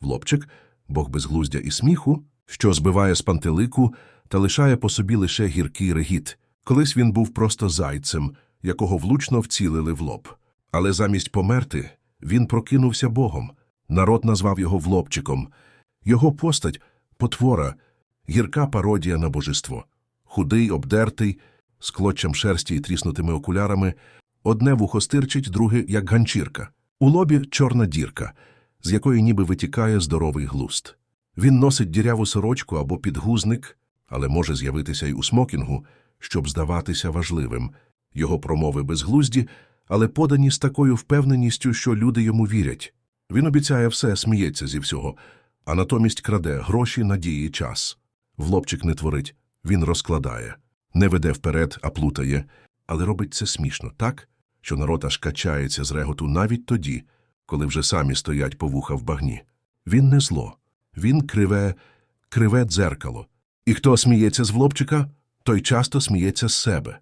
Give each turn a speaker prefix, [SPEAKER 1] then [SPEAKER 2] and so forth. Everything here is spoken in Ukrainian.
[SPEAKER 1] Влопчик, бог безглуздя і сміху, що збиває з пантелику та лишає по собі лише гіркий регіт. Колись він був просто зайцем, якого влучно вцілили в лоб. Але замість померти він прокинувся богом. Народ назвав його Влопчиком. Його постать – потвора, гірка пародія на божество. Худий, обдертий, з клоччям шерсті і тріснутими окулярами, одне вухо стирчить, друге – як ганчірка. У лобі – чорна дірка, з якої ніби витікає здоровий глуст. Він носить діряву сорочку або підгузник, але може з'явитися й у смокінгу, щоб здаватися важливим. Його промови безглузді, але подані з такою впевненістю, що люди йому вірять. Він обіцяє все, сміється зі всього, а натомість краде гроші, надії, час. Влопчик не творить, він розкладає, не веде вперед, а плутає, але робить це смішно так, що народ аж качається з реготу навіть тоді, коли вже самі стоять по вуха в багні. Він не зло, він криве, криве дзеркало. І хто сміється з Влопчика, той часто сміється з себе.